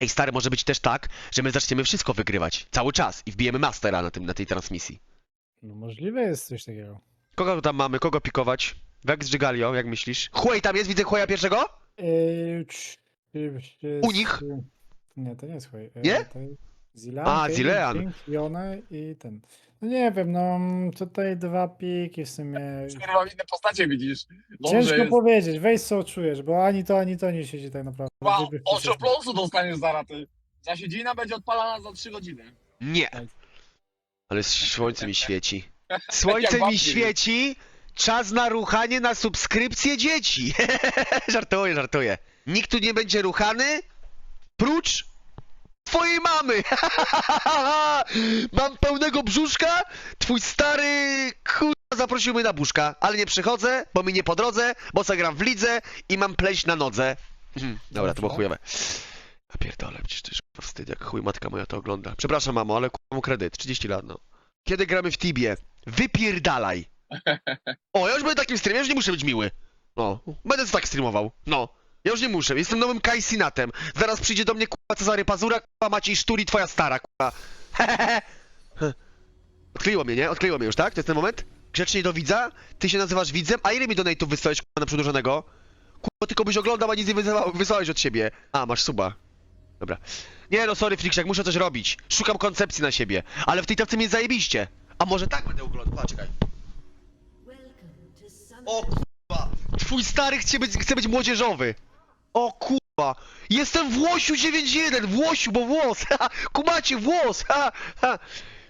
Ej, stary, może być też tak, że my zaczniemy wszystko wygrywać. Cały czas. I wbijemy mastera na, tym, na tej transmisji. No możliwe jest coś takiego. Kogo tam mamy? Kogo pikować? Vex czy Galio, jak myślisz? Huey tam jest? Widzę Hueya pierwszego? Cz- yy, U nich? Nie, to nie jest. Yy, Nie? To jest Zilean, A, Caitlyn, Zilean. King, Fiona i ten. No nie wiem, no tutaj dwa piki w sumie. Kurwa, inne postacie widzisz. Dobrze Ciężko jest. powiedzieć, weź co czujesz, bo ani to, ani to nie siedzi tak naprawdę. Kurwa, wpisać. oczopląsu dostaniesz zaraz ty. Zasiedzina będzie odpalana za 3 godziny. Nie. Tak. Ale słońce mi świeci. Słońce mi wampir. świeci. Czas na ruchanie na subskrypcję dzieci. żartuję, żartuję. Nikt tu nie będzie ruchany, prócz twojej mamy. Mam pełnego brzuszka, twój stary kurwa zaprosił mnie na buszka, ale nie przychodzę, bo mi nie po drodze, bo zagram w lidze i mam pleść na nodze. Mhm, Dobra, to było chujowe. A pierdolę, przecież to jest kurwa wstyd, jak chuj matka moja to ogląda. Przepraszam mamo, ale kurwa mu kredyt, 30 lat no. Kiedy gramy w Tibie? Wypierdalaj! O, ja już będę takim streamem, ja już nie muszę być miły. No, będę tak streamował. No. Ja już nie muszę, jestem nowym Kaisinatem. Zaraz przyjdzie do mnie kurwa Cezary Pazura, kurwa Maciej Szturi, twoja stara, kurwa. Odkleiło mnie, nie? Odkleiło mnie już, tak? To jest ten moment? Grzecznie do widza? Ty się nazywasz widzem? A ile mi donate'ów wysłałeś, kurwa, na przedłużonego? Kurwa, tylko byś oglądał, a nic nie wysyła- wysłałeś od siebie. A, masz suba. Dobra. Nie no, sorry, Friksiak, muszę coś robić. Szukam koncepcji na siebie. Ale w tej tacy mnie zajebiście. A może tak będę oglądał? A, czekaj. O kurwa! Twój stary chce być, chce być młodzieżowy! O kurwa! Jestem Włosiu 9.1! Włosiu, bo włos! Ha, kumacie, włos! Ha, ha.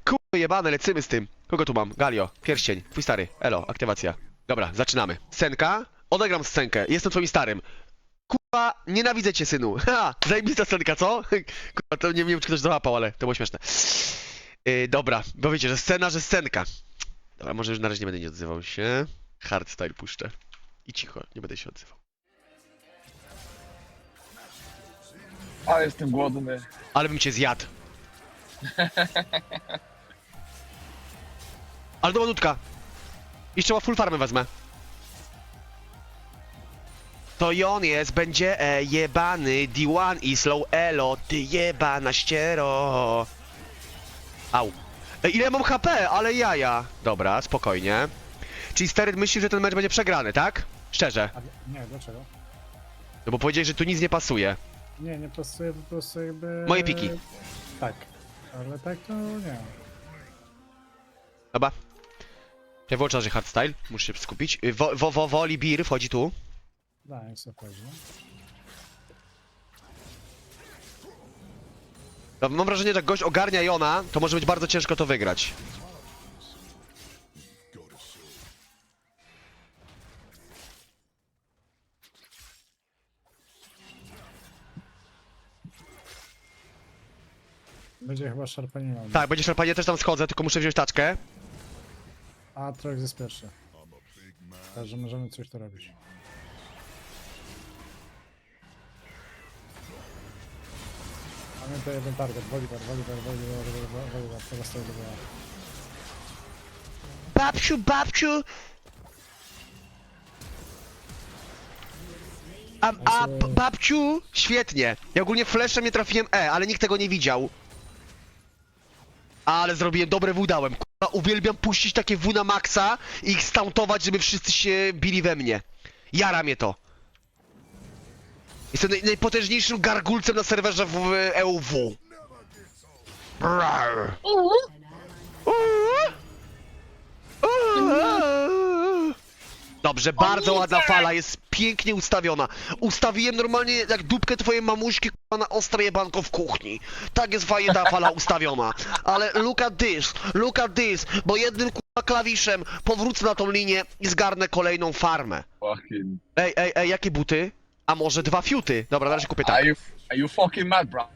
Kurwa jebane, lecimy z tym. Kogo tu mam? Galio, pierścień, twój stary. Elo, aktywacja. Dobra, zaczynamy. Scenka? Odegram scenkę. Jestem twoim starym. Kurwa, nienawidzę cię, synu. Ha, zajebista scenka, co? Kurwa, to nie, nie wiem, czy ktoś załapał, ale to było śmieszne. Yy, dobra, bo wiecie, że scena, że scenka. Dobra, może już na razie nie będę nie odzywał się. Hardstyle puszczę. I cicho, nie będę się odzywał. Ale jestem głodny. Ale bym cię zjadł. Ale do manutka. Jeszcze ma full farmę wezmę. To i on jest, będzie e, jebany, D1 i slow elo, ty jebana ściero. Au. E, ile mam HP, ale jaja. Dobra, spokojnie. Czyli Stery myśli, że ten mecz będzie przegrany, tak? Szczerze. A, nie, dlaczego? No bo powiedziałeś, że tu nic nie pasuje. Nie, nie pasuje po prostu jakby... Moje piki. Tak. Ale tak to nie. Dobra. Ja włączam, że hardstyle, muszę się skupić. Y, Wo, wo, wo, Woli Bir wchodzi tu. Da, jak sobie chodzi. no. No, mam wrażenie, że jak gość ogarnia Jona, to może być bardzo ciężko to wygrać. Będzie chyba szarpaniła. Tak, będzie szarpanie, też tam schodzę, tylko muszę wziąć taczkę. A Trox jest pierwszy. Także możemy coś tu robić. To jeden target. Wolibar, Wolibar, Wolibar, Wolibar. Teraz to wygląda. Babciu, babciu! A, a b- babciu! Świetnie. Ja ogólnie flashem nie trafiłem E, ale nikt tego nie widział. Ale zrobiłem dobre W dałem. Kurwa, uwielbiam puścić takie W na maksa i ich stuntować, żeby wszyscy się bili we mnie. Jara mnie to. Jestem naj, najpotężniejszym gargulcem na serwerze w EUW. Brrr. Uuu. Dobrze, bardzo ładna fala, jest pięknie ustawiona. Ustawiłem normalnie jak dupkę twojej mamuśki k***a, na ostre jebanko w kuchni. Tak jest fajnie ta fala ustawiona. Ale look at this, look at this, bo jednym k***a klawiszem powrócę na tą linię i zgarnę kolejną farmę. Fucking. Ej, ej, ej, jakie buty? A może dwa fiuty? Dobra, na razie kupię tak. Are you, are you fucking mad, bro?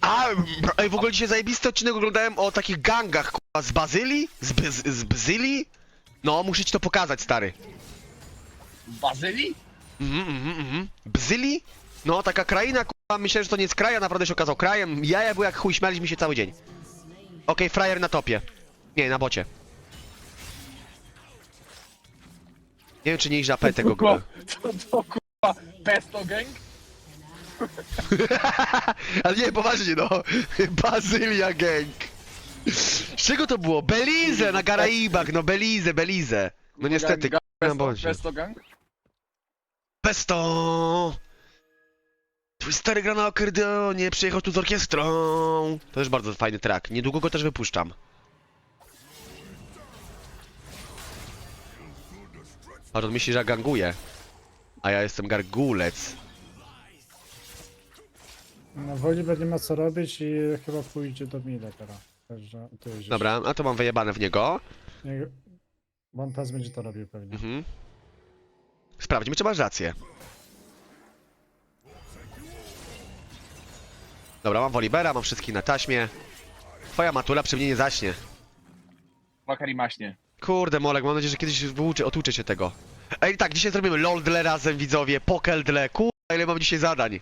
A, br- ej, w ogóle dzisiaj zajebisty odcinek oglądałem o takich gangach, k***a, z Bazylii? Z, Bez- z Bzylii? No, muszę ci to pokazać, stary. Bazylii? Mhm, mhm, mhm. Bzyli? No, taka kraina, kurwa, myślałem, że to nie jest kraj, a naprawdę się okazał krajem. Jaja były jak chuj, śmialiśmy się cały dzień. Okej, frajer na topie. Nie, na bocie. Nie wiem, czy nie iść AP tego Kurwa, góry. To, to kurwa Pesto Gang? Ale nie, poważnie no. Bazylia Gang. Z czego to było? Belize na Karaibach, no Belize, Belize. No niestety, Pesto, bądź. Pesto Gang? Pesto! Twój stary gra na akordeonie, przyjechał tu z orkiestrą. To też bardzo fajny track. Niedługo go też wypuszczam. A on myśli, że ja ganguję. A ja jestem gargulec. No woli będzie ma co robić i chyba pójdzie do mida teraz. Także. Dobra, a to mam wyjebane w niego. Nie, bo on teraz będzie to robił pewnie. Mhm. Sprawdźmy, czy masz rację. Dobra, mam Wolibera, mam wszystkich na taśmie. Twoja matula przy mnie nie zaśnie. Makari maśnie. Kurde, Molek, mam nadzieję, że kiedyś wyuczy, otuczę się tego. Ej, tak, dzisiaj zrobimy LOLdle razem, widzowie, Pokeldle, kurwa, ile mam dzisiaj zadań.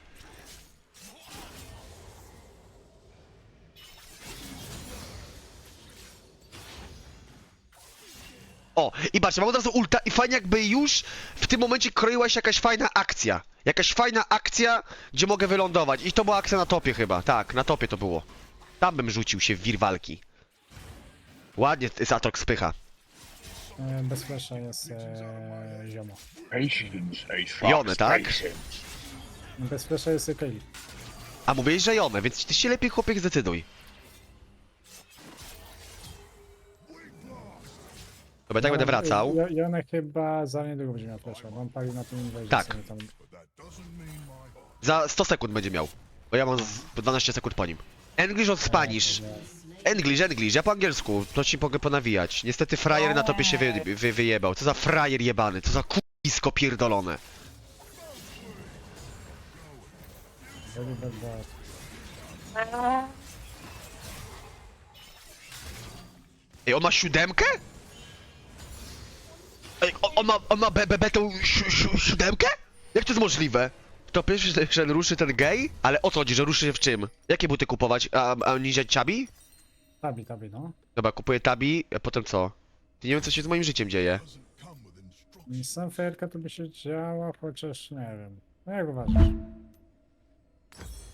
O, i patrzcie, mam od razu ulta i fajnie jakby już w tym momencie kroiła się jakaś fajna akcja. Jakaś fajna akcja, gdzie mogę wylądować. I to była akcja na topie chyba, tak, na topie to było. Tam bym rzucił się w wir walki. Ładnie Zatok spycha. E, Bez flasha jest e, ziomo. Patience, Jony, tak? Bez flasha jest Kaylee. A mówiłeś, że Jone, więc ty się lepiej chłopiek zdecyduj. Dobra, tak będę wracał. Ja, ja chyba za niedługo będzie miał flasha. Mam palił na tym inwezie Tak. sobie tam. Za 100 sekund będzie miał. Bo ja mam z- 12 sekund po nim. English od Spanish. English, English, ja po angielsku, to ci mogę ponawijać. Niestety frajer na topie się wy, wy, wyjebał. Co za frajer jebany, co za kupisko pierdolone. Ej, on ma siódemkę? On, on ma, on ma be, be, be tą si, si, siódemkę? Jak to jest możliwe? To pierwszy, że ruszy ten gej? Ale o co chodzi, że ruszy się w czym? Jakie buty kupować? A, a niżej Chabi? Tabi, tabi, no. Dobra, kupuję Tabi, a potem co? Nie wiem, co się z moim życiem dzieje. Sam fajerka to by się działa, chociaż nie wiem. No jak uważasz?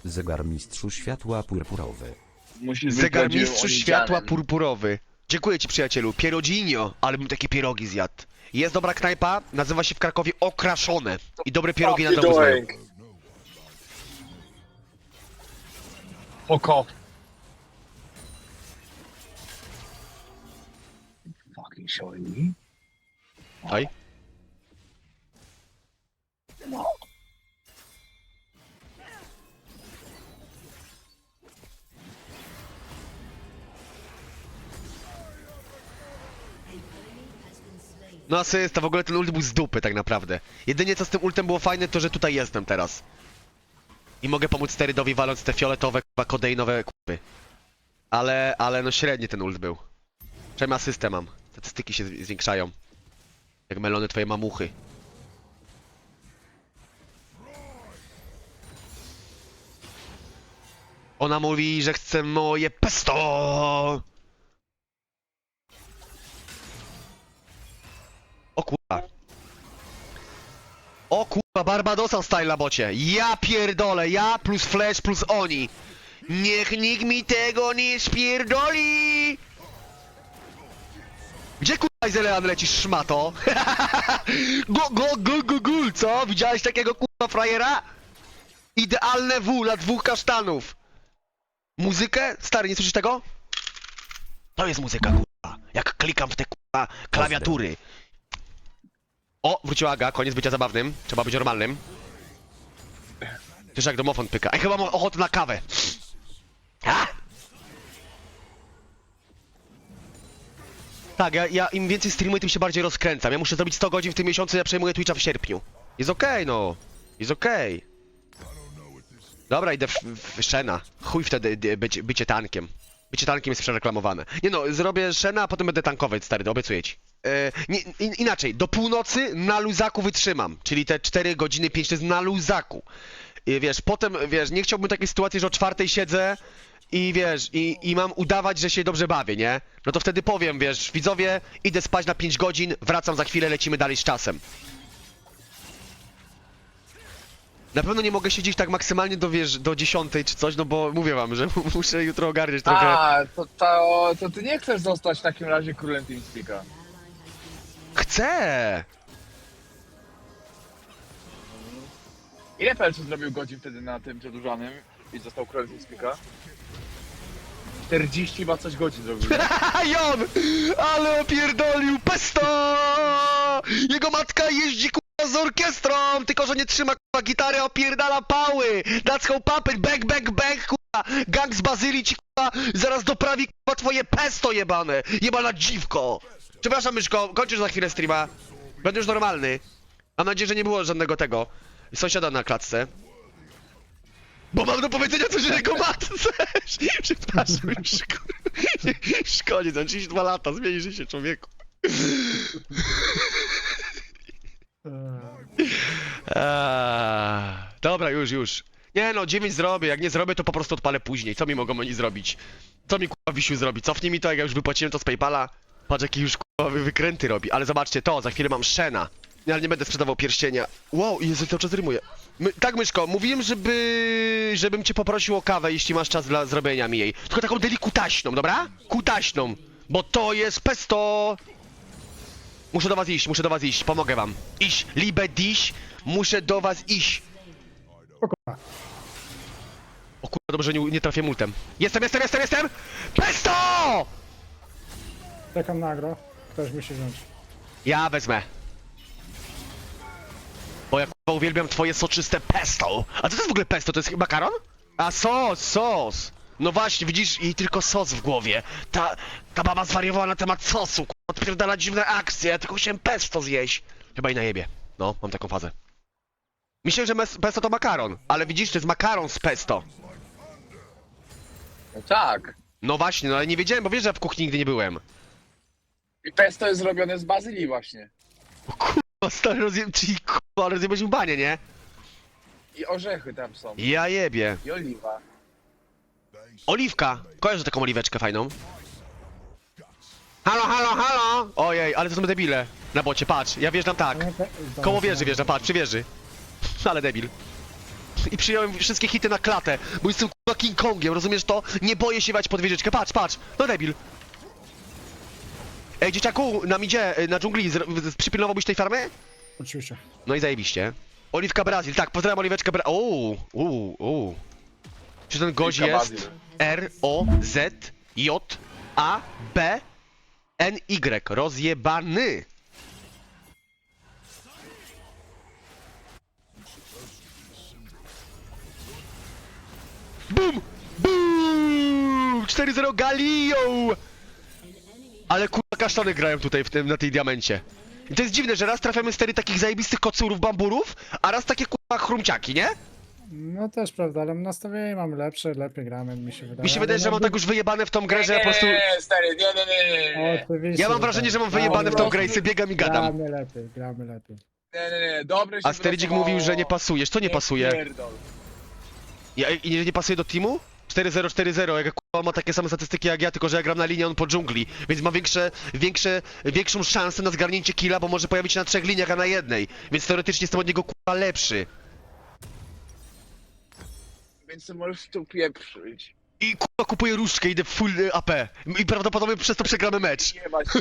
Zegarmistrzu światła purpurowy. Musisz być Zegarmistrzu światła purpurowy. Dziękuję ci, przyjacielu. Pierodzinio, ale bym takie pierogi zjadł. Jest dobra knajpa, nazywa się w Krakowie Okraszone. I dobre pierogi na Fuck domu znają. doing? Oko. Fucking showing me? Oj. No asysta, w ogóle ten ult był z dupy tak naprawdę. Jedynie co z tym ultem było fajne, to że tutaj jestem teraz. I mogę pomóc sterydowi waląc te fioletowe, k***a, kodeinowe kupy. Ale, ale no średni ten ult był. Przynajmniej asystę mam. Statystyki się zwiększają. Jak melony twoje mamuchy. Ona mówi, że chce moje pesto! O kurwa, Barbadosa style na bocie. Ja pierdolę, ja plus Flash plus oni. Niech nikt mi tego nie spierdoli! Gdzie kurwa Izelean lecisz, szmato? go, go, go, go, gul, co? Widziałeś takiego kurwa frajera? Idealne W dla dwóch kasztanów. Muzykę? Stary, nie słyszysz tego? To jest muzyka, kurwa. Jak klikam w te kurwa klawiatury. O, wróciła Aga, koniec bycia zabawnym. Trzeba być normalnym. Też jak domofon pyka. Ej, chyba mam ochotę na kawę. A! Tak, ja, ja im więcej streamuję, tym się bardziej rozkręcam. Ja muszę zrobić 100 godzin w tym miesiącu, ja przejmuję Twitcha w sierpniu. Jest okej, no. Jest okej. Dobra, idę w, w Shena. Chuj wtedy dy- być, bycie tankiem. Bycie tankiem jest przereklamowane. Nie no, zrobię Shena, a potem będę tankować, stary, obiecuję ci. E, nie, in, inaczej, do północy na luzaku wytrzymam, czyli te 4 godziny 5 to jest na luzaku. I wiesz, potem, wiesz, nie chciałbym takiej sytuacji, że o czwartej siedzę i wiesz, i, i mam udawać, że się dobrze bawię, nie? No to wtedy powiem, wiesz, widzowie, idę spać na 5 godzin, wracam za chwilę, lecimy dalej z czasem. Na pewno nie mogę siedzieć tak maksymalnie do, wiesz, do 10 czy coś, no bo mówię wam, że muszę jutro ogarniać trochę. A, to, to, to ty nie chcesz zostać w takim razie królem TeamSpeaka. Chcę! Ile Pelczu zrobił godzin wtedy na tym przedłużanym i został królem TeamSpeaka? 40 chyba coś godzin zrobił. Jon! Ale opierdolił pesto! Jego matka jeździ kurwa z orkiestrą, tylko że nie trzyma kurwa gitary, opierdala pały! That's how puppet, bang, bang, bang, kurwa! Gang z Bazylii ci kurwa zaraz doprawi kurwa twoje pesto jebane! Jebana dziwko! Przepraszam myszko, kończysz za chwilę streama. Będę już normalny. Mam nadzieję, że nie było żadnego tego. Sąsiada na klatce. Bo mam do powiedzenia coś o jego matce! Przepraszam, już kur- już za 32 lata, zmienisz się człowieku. Eee, dobra, już, już. Nie no, 9 zrobię, jak nie zrobię, to po prostu odpalę później. Co mi mogą oni zrobić? Co mi kurwa Wisiu zrobi? Cofnij mi to, jak ja już wypłaciłem to z Paypala. Patrz, jakie już kurwa wy- wykręty robi. Ale zobaczcie to, za chwilę mam Shena. Ale nie będę sprzedawał pierścienia. Wow, Jezu, cały czas rymuję. My, tak, Myszko, mówiłem, żeby... żebym cię poprosił o kawę, jeśli masz czas dla zrobienia mi jej. Tylko taką delikutaśną, dobra? Kutaśną. Bo to jest pesto! Muszę do was iść, muszę do was iść, pomogę wam. Iść, liebe diś, muszę do was iść. O kurwa. Dobrze, nie, nie trafię multem. Jestem, jestem, jestem, jestem! Pesto! Czekam na agro. Ktoś musi wziąć. Ja wezmę. Bo ja kurwa uwielbiam twoje soczyste pesto. A co to jest w ogóle pesto? To jest makaron? A sos, sos. No właśnie, widzisz, i tylko sos w głowie. Ta, ta baba zwariowała na temat sosu, kurwa, odpierdala dziwne akcje, ja tylko chciałem pesto zjeść. Chyba i na jebie. No, mam taką fazę. Myślę, że mes- pesto to makaron, ale widzisz, to jest makaron z pesto. No tak. No właśnie, no ale nie wiedziałem, bo wiesz, że ja w kuchni nigdy nie byłem. I pesto jest zrobione z bazylii właśnie. O kurwa, stary rozjem... Czyli kurwa, rozjebać banie, nie? I orzechy tam są. Ja jebie. I oliwa. Oliwka! Kojarzę taką oliweczkę fajną. Halo, halo, halo! Ojej, ale to są debile. Na bocie, patrz, ja wjeżdżam tak. Koło wieży wjeżdżam, patrz, przy wieży. Ale debil. I przyjąłem wszystkie hity na klatę, bo jestem kurwa King Kongiem, rozumiesz to? Nie boję się wać pod wieżyczkę, patrz, patrz, no debil. Ej, dzieciaku, nam idzie, y, na dżungli, zr- z- przypilnowałbyś tej farmy? Oczywiście. No i zajebiście. Oliwka Brazil, tak, pozdrawiam Oliweczkę Brazil. Uuu, uuu, uuu. Czy ten gość Oliwka jest. R, O, Z, J, A, B, N, Y. Rozjebany. Bum! Bum! 4-0 Galio! Ale kurwa kasztany grają tutaj w tym, na tej diamencie. I to jest dziwne, że raz trafiamy stery takich zajebistych kocurów, bamburów, a raz takie kurwa chrumciaki, nie? No też prawda, ale nastawienie mamy lepsze, lepiej gramy, mi się wydaje. Mi się wydaje, Ale że no, mam tak już wyjebane w tą grę, że ja po prostu... Nie, stary, nie, nie, nie, nie, nie. Oczywiście, Ja mam wrażenie, że mam tak. wyjebane w tą grę i sobie biegam i gadam. Gramy lepiej, gramy lepiej. Nie, nie, nie, dobry się A Sterydzik wylosowało. mówił, że nie pasujesz. Co nie pasuje? pierdol. Ja, I nie, nie pasuje do teamu? 4-0-4-0, jak kurwa ma takie same statystyki jak ja, tylko że ja gram na linii, on po dżungli. Więc ma większe, większe, większą szansę na zgarnięcie killa, bo może pojawić się na trzech liniach, a na jednej. Więc teoretycznie jestem od niego kurwa lepszy. Więc ty możesz tu pieprzyć. I kurwa kupuję różdżkę, idę full y, AP. I prawdopodobnie przez to przegramy mecz. Jebać.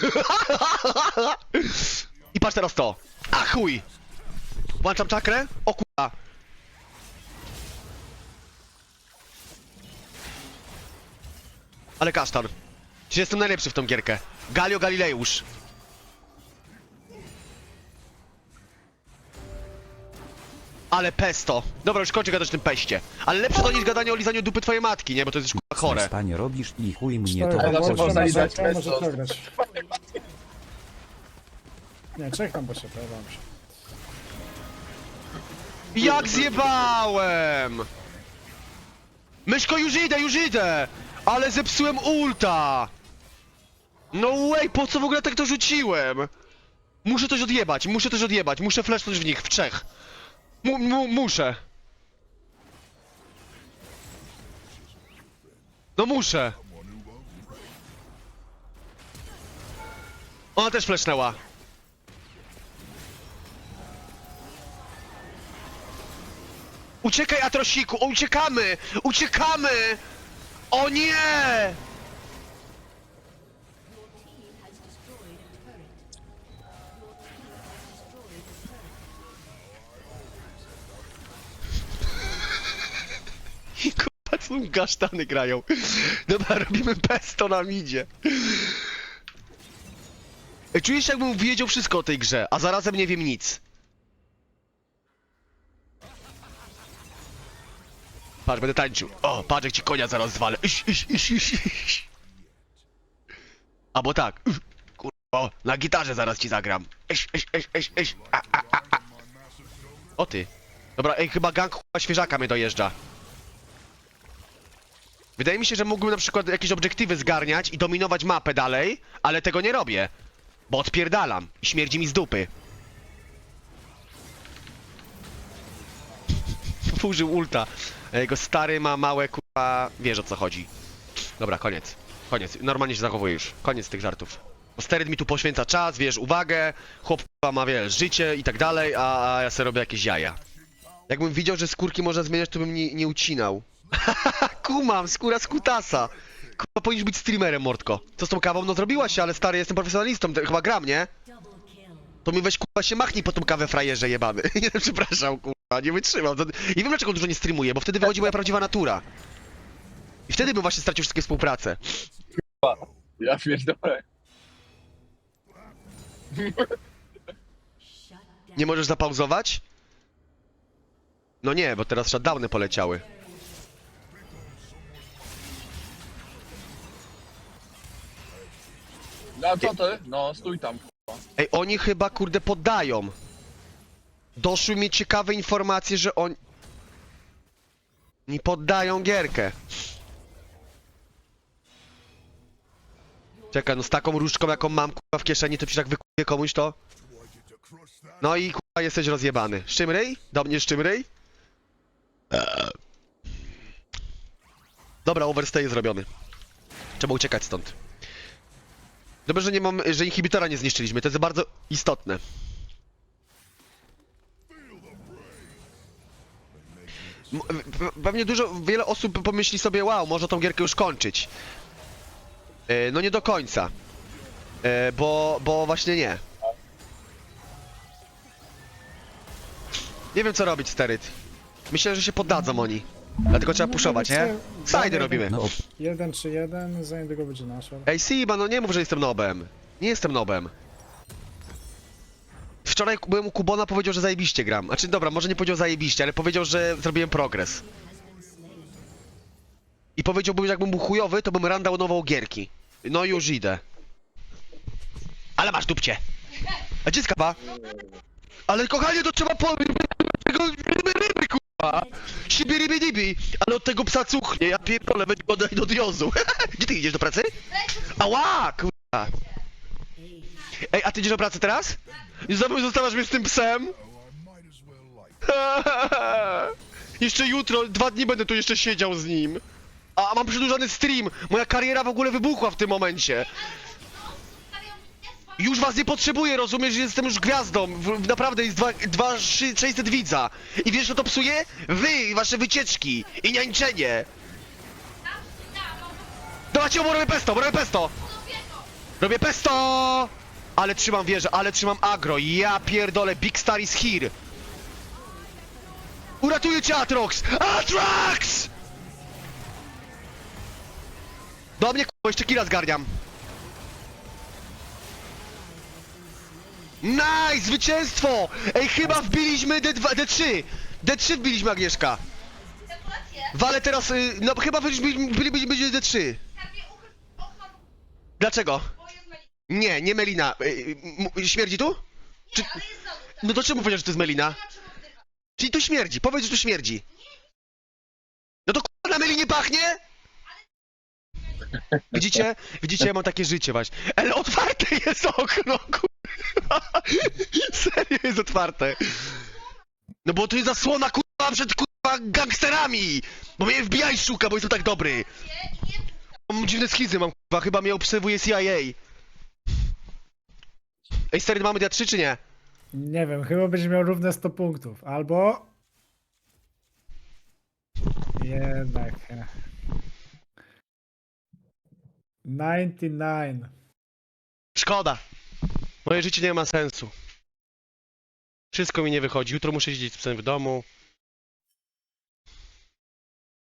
I patrz teraz to. A chuj! Włączam czakrę? O kurwa. Ale kasztan. Czy jestem najlepszy w tą gierkę? Galio Galileusz. Ale pesto. Dobra, już kończę gadać o tym peście. Ale lepsze to niż gadanie o lizaniu dupy twojej matki, nie? Bo to jest już kurwa chore. Panie robisz i chuj mnie to Ale zawsze można obchodzi. lizać pesto. Nie, czekam, bo się się. Jak zjebałem! Myszko, już idę, już idę! Ale zepsułem ulta! No way, po co w ogóle tak to rzuciłem? Muszę coś odjebać, muszę coś odjebać, muszę flashnąć w nich, w trzech. Mu, mu, muszę. No muszę. Ona też flashnęła. Uciekaj, Atrosiku! Uciekamy! Uciekamy! O nie! Kurwa, tam gasztany grają. Dobra, robimy pesto na midzie. Się jakbym wiedział wszystko o tej grze, a zarazem nie wiem nic. Patrz, będę tańczył. O, patrz jak ci konia zaraz zwalę. Iś, iś, iś, iś, iś. Albo tak. Kurwa, na gitarze zaraz ci zagram. Iś, iś, iś, iś, iś. A, a, a, a. O ty. Dobra, ej, chyba gang świeżaka mnie dojeżdża. Wydaje mi się, że mógłbym na przykład jakieś obiektywy zgarniać i dominować mapę dalej, ale tego nie robię. Bo odpierdalam i śmierdzi mi z dupy. Użył ulta. Jego stary ma małe kurwa... Wiesz o co chodzi. Dobra, koniec. Koniec. Normalnie się zachowuję już. Koniec tych żartów. Bo steryt mi tu poświęca czas, wiesz, uwagę, chłop ma, wiesz, życie i tak dalej, a, a ja sobie robię jakieś jaja. Jakbym widział, że skórki można zmieniać, to bym nie, nie ucinał. Kumam, skóra z kutasa. Kurwa, powinieneś być streamerem, Mordko. Co z tą kawą? No zrobiła się, ale stary, jestem profesjonalistą, chyba gram, nie? To mi weź kurwa się machnij po tą kawę frajerze jebany. przepraszam, kurwa, nie wytrzymam. To... I wiem dlaczego dużo nie streamuję, bo wtedy wychodzi moja prawdziwa natura. I wtedy bym właśnie stracił wszystkie współpracę. Ja pierdolę. Nie możesz zapauzować? No nie, bo teraz shutdowny poleciały. No co ty? No, stój tam. Ej, oni chyba kurde poddają. Doszły mi ciekawe informacje, że oni... Nie poddają gierkę. Czekaj, no z taką różdżką jaką mam kurwa w kieszeni, to przecież jak wykupię komuś to... No i kurwa jesteś rozjebany. Szczymryj? Do mnie szczymryj? Dobra, overstay zrobiony. Trzeba uciekać stąd. Dobrze, że nie mam, że inhibitora nie zniszczyliśmy, to jest bardzo istotne. Pewnie dużo, wiele osób pomyśli sobie, wow, może tą gierkę już kończyć. E, No nie do końca. E, Bo, bo właśnie nie. Nie wiem co robić, Steryt. Myślę, że się poddadzą oni. Dlatego trzeba puszować, nie? Sajdy robimy. No, 1 3 1 za niedługo będzie nasza. Ej, Siba, no nie mów, że jestem nobem. Nie jestem nobem. Wczoraj byłem u Kubona, powiedział, że zajebiście gram. Znaczy, dobra, może nie powiedział zajebiście, ale powiedział, że zrobiłem progres. I powiedziałbym, że jakbym był chujowy, to bym randownował gierki. No już idę. Ale masz dupcie. A gdzie? Ale kochanie, to trzeba po... Ryby, ryby. Sibi, ryby, dibi. Ale od tego psa cuchnie, ja pierdolę, weź go daj do diozu. Gdzie ty idziesz, do pracy? Ała, kurwa. Ej, a ty idziesz do pracy teraz? I znowu zostawiasz mnie z tym psem? jeszcze jutro, dwa dni będę tu jeszcze siedział z nim. A mam przedłużony stream. Moja kariera w ogóle wybuchła w tym momencie. Już was nie potrzebuję, rozumiesz, jestem już gwiazdą. W, naprawdę jest dwa, dwa, trzy, 600 widza. I wiesz, co to psuje? Wy i wasze wycieczki i niańczenie. Dawajcie, bo robię pesto, bo robię pesto. Robię pesto! Ale trzymam wieżę, ale trzymam agro. Ja pierdolę, Big Star is here. Uratuję cię, Atrox! Atrox! Do mnie, k***a, jeszcze killa zgarniam. Nice! Zwycięstwo! Ej, chyba wbiliśmy D2, D3! D3 wbiliśmy, Agnieszka. Wale teraz, y, no chyba byliśmy, byli, byli, byli D3. Dlaczego? Nie, nie Melina. Y, y, Śmierdzi tu? Czy... No to czemu powiedział, że to jest Melina? Czyli tu śmierdzi, powiedz, że tu śmierdzi. No to k***a na Melinie pachnie? Widzicie? Widzicie, ja mam takie życie właśnie. Ale otwarte jest okno, kurwa. Serio jest otwarte. No bo tu jest zasłona, kurwa, przed kurwa gangsterami. Bo mnie FBI szuka, bo jestem tak dobry. Mam dziwne schizy, mam kurwa, chyba mnie obserwuje CIA. Ej, stary, mamy dia 3 czy nie? Nie wiem, chyba będzie miał równe 100 punktów. Albo Jednak. nie. 99. Szkoda. Moje życie nie ma sensu. Wszystko mi nie wychodzi. Jutro muszę siedzieć w domu.